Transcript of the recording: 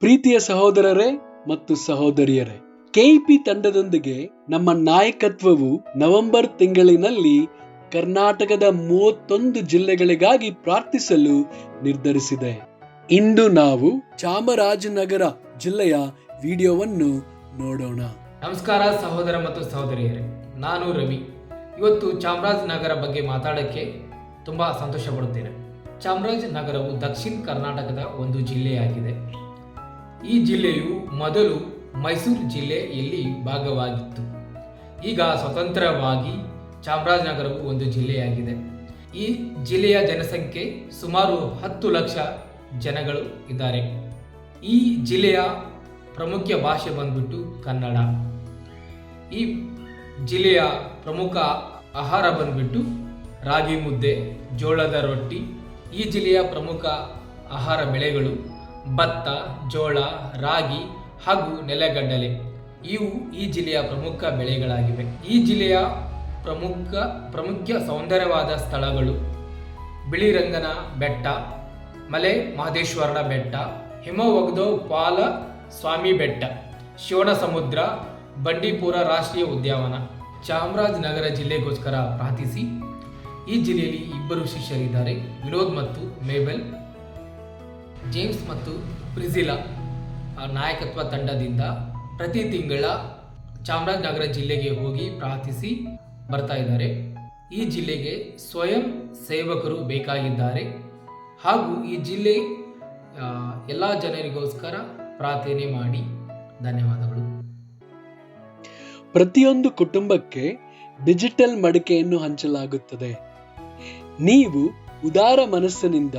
ಪ್ರೀತಿಯ ಸಹೋದರರೇ ಮತ್ತು ಸಹೋದರಿಯರೇ, ಕೆಇಪಿ ತಂಡದೊಂದಿಗೆ ನಮ್ಮ ನಾಯಕತ್ವವು ನವೆಂಬರ್ ತಿಂಗಳಿನಲ್ಲಿ ಕರ್ನಾಟಕದ ಮೂವತ್ತೊಂದು ಜಿಲ್ಲೆಗಳಿಗಾಗಿ ಪ್ರಾರ್ಥಿಸಲು ನಿರ್ಧರಿಸಿದೆ. ಇಂದು ನಾವು ಚಾಮರಾಜನಗರ ಜಿಲ್ಲೆಯ ವಿಡಿಯೋವನ್ನು ನೋಡೋಣ. ನಮಸ್ಕಾರ ಸಹೋದರ ಮತ್ತು ಸಹೋದರಿಯರೇ, ನಾನು ರವಿ. ಇವತ್ತು ಚಾಮರಾಜನಗರ ಬಗ್ಗೆ ಮಾತಾಡೋಕ್ಕೆ ತುಂಬ ಸಂತೋಷ ಪಡುತ್ತೇನೆ ಚಾಮರಾಜನಗರವು ದಕ್ಷಿಣ ಕರ್ನಾಟಕದ ಒಂದು ಜಿಲ್ಲೆಯಾಗಿದೆ. ಈ ಜಿಲ್ಲೆಯು ಮೊದಲು ಮೈಸೂರು ಜಿಲ್ಲೆಯಲ್ಲಿ ಭಾಗವಾಗಿತ್ತು. ಈಗ ಸ್ವತಂತ್ರವಾಗಿ ಚಾಮರಾಜನಗರವು ಒಂದು ಜಿಲ್ಲೆಯಾಗಿದೆ. ಈ ಜಿಲ್ಲೆಯ ಜನಸಂಖ್ಯೆ ಸುಮಾರು ಹತ್ತು ಲಕ್ಷ ಜನಗಳು ಇದ್ದಾರೆ. ಈ ಜಿಲ್ಲೆಯ ಪ್ರಮುಖ ಭಾಷೆ ಬಂದ್ಬಿಟ್ಟು ಕನ್ನಡ. ಈ ಜಿಲ್ಲೆಯ ಪ್ರಮುಖ ಆಹಾರ ಬಂದ್ಬಿಟ್ಟು ರಾಗಿ ಮುದ್ದೆ, ಜೋಳದ ರೊಟ್ಟಿ, ಈ ಜಿಲ್ಲೆಯ ಪ್ರಮುಖ ಆಹಾರ ಬೆಳೆಗಳು ಭತ್ತ, ಜೋಳ, ರಾಗಿ ಹಾಗೂ ನೆಲಗಡಲೆ. ಇವು ಈ ಜಿಲ್ಲೆಯ ಪ್ರಮುಖ ಬೆಳೆಗಳಾಗಿವೆ. ಈ ಜಿಲ್ಲೆಯ ಪ್ರಮುಖ ಪ್ರಮುಖ ಸೌಂದರ್ಯವಾದ ಸ್ಥಳಗಳು ಬಿಳಿರಂಗನ ಬೆಟ್ಟ, ಮಲೆ ಮಹದೇಶ್ವರನ ಬೆಟ್ಟ, ಹಿಮವಗ್ದೋ ಪಾಲ ಸ್ವಾಮಿ ಬೆಟ್ಟ ಶಿವನ ಸಮುದ್ರ ಬಂಡೀಪುರ ರಾಷ್ಟ್ರೀಯ ಉದ್ಯಾನವನ ಚಾಮರಾಜನಗರ ಜಿಲ್ಲೆಗೋಸ್ಕರ ಪ್ರಾರ್ಥಿಸಿ. ಈ ಜಿಲ್ಲೆಯಲ್ಲಿ ಇಬ್ಬರು ಶಿಷ್ಯರಿದ್ದಾರೆ, ವಿನೋದ್ ಮತ್ತು ಮೇಬೆಲ್. ಜೇಮ್ಸ್ ಮತ್ತು ಪ್ರಿಜಿಲಾ ನಾಯಕತ್ವ ತಂಡದಿಂದ ಪ್ರತಿ ತಿಂಗಳ ಚಾಮರಾಜನಗರ ಜಿಲ್ಲೆಗೆ ಹೋಗಿ ಪ್ರಾರ್ಥಿಸಿ ಬರ್ತಾ ಇದ್ದಾರೆ. ಈ ಜಿಲ್ಲೆಗೆ ಸ್ವಯಂ ಸೇವಕರು ಬೇಕಾಗಿದ್ದಾರೆ. ಹಾಗೂ ಈ ಜಿಲ್ಲೆ ಎಲ್ಲ ಜನರಿಗೋಸ್ಕರ ಪ್ರಾರ್ಥನೆ ಮಾಡಿ ಧನ್ಯವಾದಗಳು. ಪ್ರತಿಯೊಂದು ಕುಟುಂಬಕ್ಕೆ ಡಿಜಿಟಲ್ ಮಡಿಕೆಯನ್ನು ಹಂಚಲಾಗುತ್ತದೆ. ನೀವು ಉದಾರ ಮನಸ್ಸಿನಿಂದ